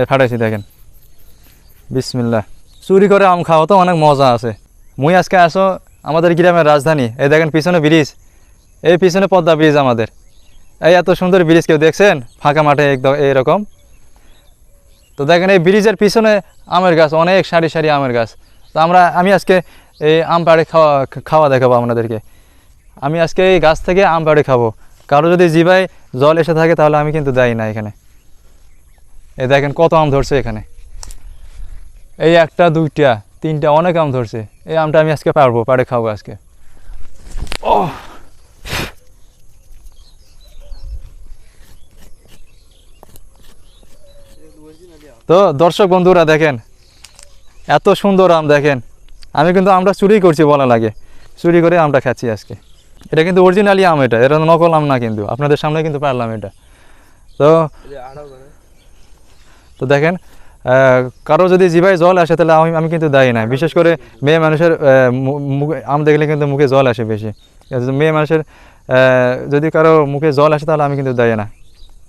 এ ফাটাইছি দেখেন। বিসমিল্লা চুরি করে আম খাওয়া তো অনেক মজা আছে। মুই আজকে আসো আমাদের গ্রামের রাজধানী। এই দেখেন পিছনে ব্রিজ। এই পিছনে পদ্মা ব্রিজ আমাদের। এই এত সুন্দর ব্রিজ কেউ দেখছেন? ফাঁকা মাঠে একদম এইরকম। তো দেখেন এই ব্রিজের পিছনে আমের গাছ, অনেক সারি সারি আমের গাছ। তো আমরা, আমি আজকে এই আম পাড়ে খাওয়া খাওয়া দেখাবো আপনাদেরকে। আমি আজকে এই গাছ থেকে আম পাড়ে খাব। কারও যদি জিভায় জল এসে থাকে তাহলে আমি কিন্তু দেয় না এখানে। এই দেখেন কত আম ধরছে এখানে। এই একটা, দুইটা, তিনটা, অনেক আম ধরছে। এই আমটা আমি আজকে পারব, পাড়ে খাব আজকে। ও তো দর্শক বন্ধুরা দেখেন, এত সুন্দর আম দেখেন। আমি কিন্তু আমটা চুরি করছি বলা লাগে। চুরি করে আমটা খাচ্ছি আজকে। এটা কিন্তু অরিজিনালি আম এটা এটা নকল আম না কিন্তু। আপনাদের সামনে কিন্তু পারলাম এটা। তো তো দেখেন কারও যদি জিভায় জল আসে তাহলে আমি আমি কিন্তু দায়ী না। বিশেষ করে মেয়ে মানুষের আম দেখলে কিন্তু মুখে জল আসে বেশি। মেয়ে মানুষের যদি কারও মুখে জল আসে তাহলে আমি কিন্তু দায়ী না।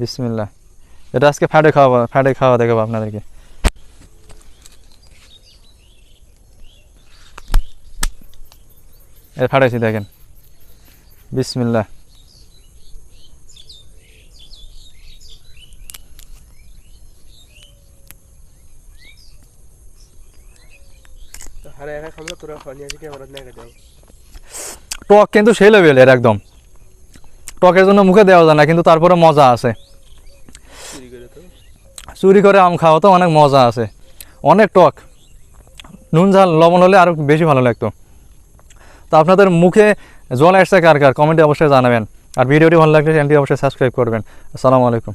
বিসমিল্লা এটা আজকে ফাটে খাওয়াবো ফাটে খাওয়া দেখাবো আপনাদেরকে। ফাটাইছি দেখেন। বিসমিল্লা একা খামলা তোরা আমরা দাও টক কিন্তু সেই লেভেলের একদম। টকের জন্য মুখে দেওয়া যায় না কিন্তু তারপরে মজা আছে। চুরি করে চুরি করে আম খাওয়া তো অনেক মজা আছে। অনেক টক। নুন ঝাল লবণ হলে আরও বেশি ভালো লাগতো। তো আপনাদের মুখে জল আসছে কার কার? কমেন্টে অবশ্যই জানাবেন। আর ভিডিওটি ভালো লাগলে চ্যানেলটি অবশ্যই সাবস্ক্রাইব করবেন। আসসালামু আলাইকুম।